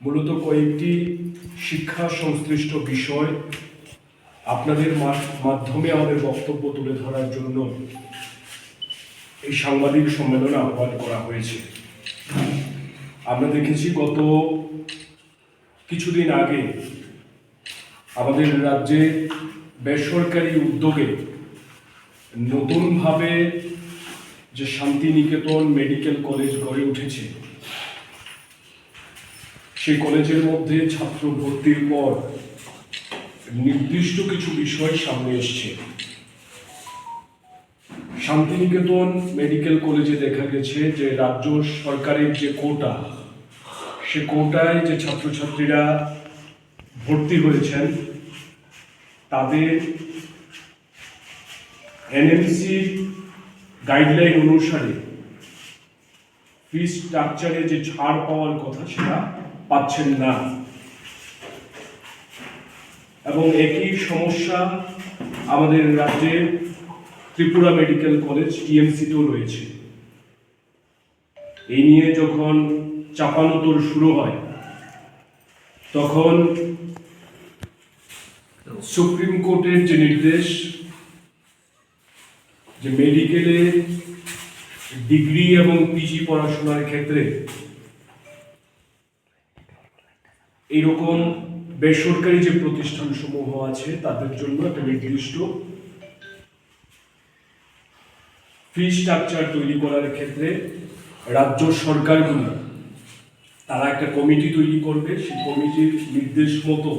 মূলত কয়েকটি শিক্ষা সংশ্লিষ্ট বিষয় আপনাদের মাধ্যমে আমাদের বক্তব্য তুলে ধরার জন্য এই সাংবাদিক সম্মেলনে আহ্বান করা হয়েছে। আমরা দেখেছি গত কিছুদিন আগে আমাদের রাজ্যে বেসরকারি উদ্যোগে নতুনভাবে যে শান্তিনিকেতন মেডিকেল কলেজ গড়ে উঠেছে সেই কলেজের মধ্যে ছাত্র ভর্তির পর নির্দিষ্ট কিছু বিষয় সামনে এসছে। শান্তিনিকেতন মেডিকেল কলেজে দেখা গেছে যে রাজ্য সরকারের যে কোটা, সে কোটায় যে ছাত্রছাত্রীরা ভর্তি হয়েছেন, তাদের এনএমসি গাইডলাইন অনুসারে ফি স্ট্রাকচারে যে ছাড় পাওয়ার কথা সেটা পাচ্ছেন না। এবং একই সমস্যা আমাদের রাজ্যের ত্রিপুরা মেডিকেল কলেজ, টিএমসিতেও রয়েছে। এই নিয়ে যখন চাপানোতর শুরু হয়, তখন সুপ্রিম কোর্টের যে নির্দেশ, যে মেডিকেলে ডিগ্রি এবং পিজি পড়াশোনার ক্ষেত্রে এইরকম বেসরকারি যে প্রতিষ্ঠান সমূহ আছে, তাদের জন্য একটা নির্দিষ্ট ফি স্ট্রাকচার তৈরি করার ক্ষেত্রে রাজ্য সরকারগুলো, তারা একটা কমিটি তৈরি করবে। সেই কমিটির নির্দেশ মতো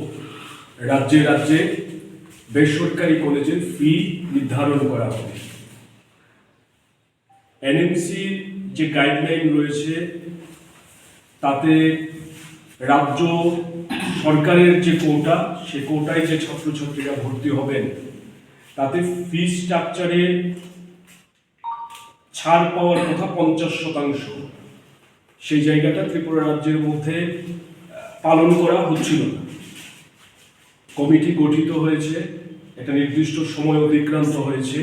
রাজ্যে রাজ্যে বেসরকারি কলেজের ফি নির্ধারণ করা হবে। এনএমসি যে গাইডলাইন রয়েছে, তাতে রাজ্য সরকারের যে কোটা, সে কোটায় যে ছাত্রছাত্রীরা ভর্তি হবেন, তাতে ফি স্ট্রাকচারে ছাড় পাওয়ার কথা পঞ্চাশ শতাংশ। সেই জায়গাটা ত্রিপুরা রাজ্যের মধ্যে পালন করা হচ্ছিল না। কমিটি গঠিত হয়েছে, একটা নির্দিষ্ট সময় অতিক্রান্ত হয়েছে।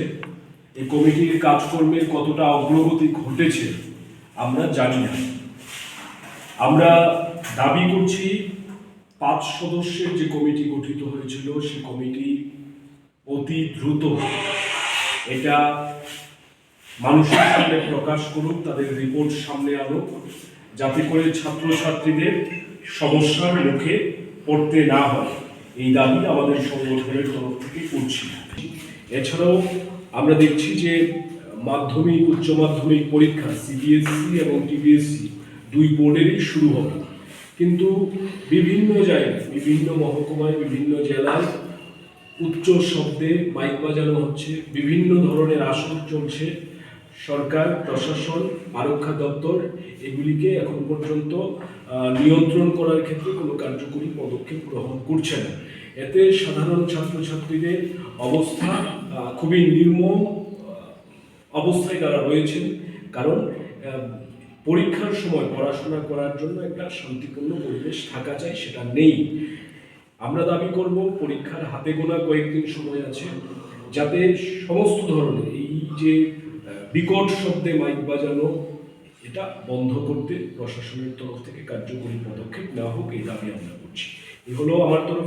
এই কমিটির কাজকর্মের কতটা অগ্রগতি ঘটেছে, আমরা জানি না। আমরা দাবি করছি পাঁচ সদস্যের যে কমিটি গঠিত হয়েছিল সেই কমিটি অতি দ্রুত এটা মানুষের সামনে প্রকাশ করুক, তাদের রিপোর্ট সামনে আনুক, যাতে করে ছাত্রছাত্রীদের সমস্যার মুখে পড়তে না হয়। এই দাবি আমাদের সংগঠনের তরফ থেকে করছি। এছাড়াও আমরা দেখছি যে মাধ্যমিক, উচ্চ মাধ্যমিক পরীক্ষা সিবিএসসি এবং টিবিএসসি দুই বোর্ডেরই শুরু হবে। কিন্তু বিভিন্ন জায়গায়, বিভিন্ন মহকুমায়, বিভিন্ন জেলায় উচ্চ শব্দে মাইক বাজানো হচ্ছে, বিভিন্ন ধরনের আসর চলছে। সরকার, প্রশাসন, আরক্ষা দপ্তর এগুলিকে এখন পর্যন্ত নিয়ন্ত্রণ করার ক্ষেত্রে কোনো কার্যকরী পদক্ষেপ গ্রহণ করছে না। এতে সাধারণ ছাত্রছাত্রীদের অবস্থা খুবই নির্মম অবস্থায় তারা রয়েছেন। কারণ পরীক্ষার সময় পড়াশোনা করার জন্য একটা শান্তিপূর্ণ পরিবেশ থাকা চাই সেটা নেই। আমরা দাবি করব পরীক্ষার হাতে গোনা কয়েকদিন সময় আছে, যাতে সমস্ত ধরনের এই যে বিকট শব্দে মাইক বাজানো, এটা বন্ধ করতে প্রশাসনের তরফ থেকে কার্যকরী পদক্ষেপ নেওয়া হোক, এই দাবি আমরা করছি। এই হলো আমার তরফ